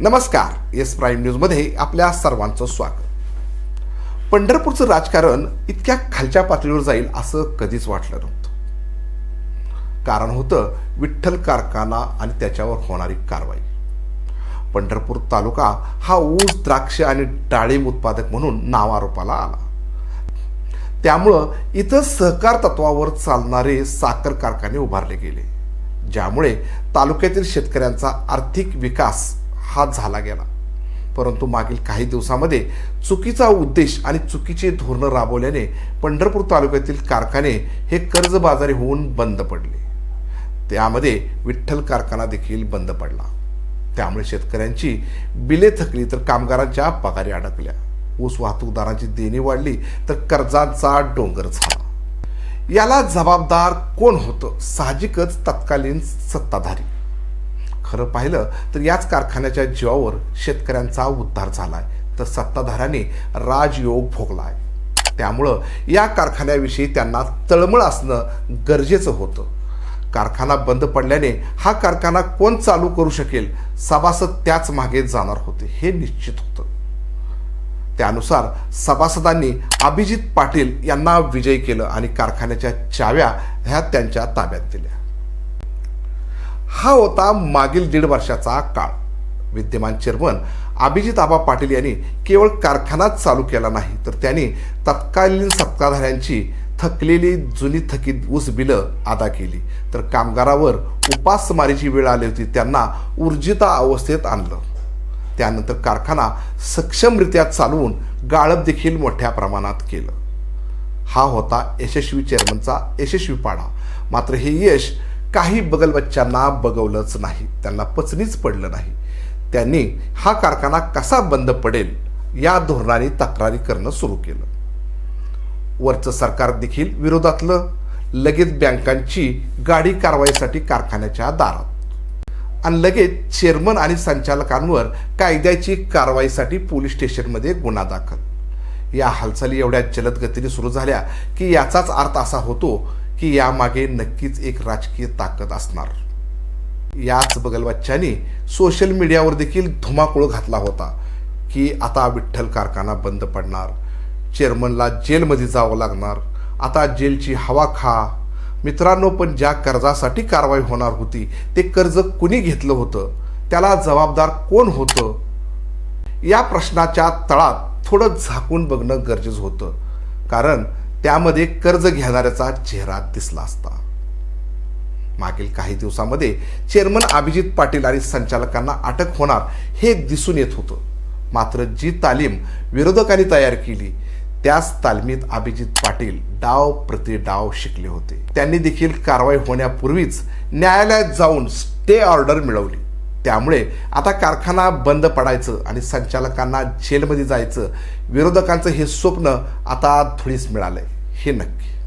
नमस्कार S prime न्यूजमध्ये आपल्या सर्वांचं स्वागत. पंढरपूरचं राजकारण इतक्या खालच्या पातळीवर जाईल असं कधीच वाटलं नव्हतं. कारण होतं विठ्ठल कारखाना आणि त्याच्यावर होणारी कारवाई. पंढरपूर तालुका हा ऊस द्राक्ष आणि डाळिंब उत्पादक म्हणून नावारोपाला आला. त्यामुळं इथं सहकार तत्वावर चालणारे साखर कारखाने उभारले गेले ज्यामुळे तालुक्यातील शेतकऱ्यांचा आर्थिक विकास हा झाला गेला. परंतु मागील काही दिवसामध्ये चुकीचा उद्देश आणि चुकीची धोरणं राबवल्याने पंढरपूर तालुक्यातील कारखाने हे कर्जबाजारी होऊन बंद पडले. त्यामध्ये विठ्ठल कारखाना देखील बंद पडला. त्यामुळे शेतकऱ्यांची बिले थकली तर कामगारांच्या पगारी अडकल्या. ऊस वाहतूकदारांची देणी वाढली तर कर्जांचा डोंगर झाला. याला जबाबदार कोण होतं? साहजिकच तत्कालीन सत्ताधारी. खरं पाहिलं तर याच कारखान्याच्या जीवावर शेतकऱ्यांचा उद्धार झाला आहे तर सत्ताधाऱ्यांनी राजयोग भोगला आहे त्यामुळं या कारखान्याविषयी त्यांना तळमळ असणं गरजेचं होतं. कारखाना बंद पडल्याने हा कारखाना कोण चालू करू शकेल? सभासद त्याच मागे जाणार होते हे निश्चित होतं. त्यानुसार सभासदांनी अभिजित पाटील यांना विजयी केलं आणि कारखान्याच्या चाव्या ह्या त्यांच्या ताब्यात दिल्या. हा होता मागील दीड वर्षाचा काळ. विद्यमान चेअरमन अभिजित आबा पाटील यांनी केवळ कारखानाच चालू केला नाही तर त्यांनी तत्कालीन सत्ताधाऱ्यांची थकलेली जुनी थकीत ऊस बिलं अदा केली. तर कामगारावर उपासमारीची वेळ आली होती त्यांना ऊर्जिता अवस्थेत आणलं. त्यानंतर कारखाना सक्षमरित्या चालवून गाळप देखील मोठ्या प्रमाणात केलं. हा होता यशस्वी चेअरमनचा यशस्वी पाडा. मात्र हे यश काही बगलबच्च्यांना बगवलंच नाही. त्यांना पचनीच पडलं नाही. त्यांनी हा कारखाना कसा बंद पडेल या धोरणाने तक्रारी करणं सुरू केलं. वरचं सरकार देखील विरोधातलं. लगेच बँकांची गाडी कारवाईसाठी कारखान्याच्या दारात. आणि लगेच चेअरमन आणि संचालकांवर कायद्याची कारवाईसाठी पोलीस स्टेशनमध्ये गुन्हा दाखल. या हालचाली एवढ्या जलद गतीने सुरू झाल्या की याचाच अर्थ असा होतो की यामागे नक्कीच एक राजकीय ताकद असणार. याच बगलबच्च्यांनी सोशल मीडियावर देखील धुमाकूळ घातला होता की आता विठ्ठल कारखाना बंद पडणार. चेअरमनला जेलमध्ये जावं लागणार. आता जेलची हवा खा. मित्रांनो पण ज्या कर्जासाठी कारवाई होणार होती ते कर्ज कुणी घेतलं होतं? त्याला जबाबदार कोण होतं? या प्रश्नाच्या तळात थोडं झाकून बघणं गरजेचं होतं. कारण त्यामध्ये कर्ज घेणाऱ्याचा चेहरा दिसला असता. मागील काही दिवसामध्ये चेअरमन अभिजित पाटील आणि संचालकांना अटक होणार हे दिसून येत होतं. मात्र जी तालीम विरोधकांनी तयार केली त्याच तालमीत अभिजित पाटील डाव प्रति डाव शिकले होते. त्यांनी देखील कारवाई होण्यापूर्वीच न्यायालयात जाऊन स्टे ऑर्डर मिळवली. त्यामुळे आता कारखाना बंद पडायचं आणि संचालकांना जेलमध्ये जायचं विरोधकांचं हे स्वप्न आता धुळीस मिळालं हे नक्की.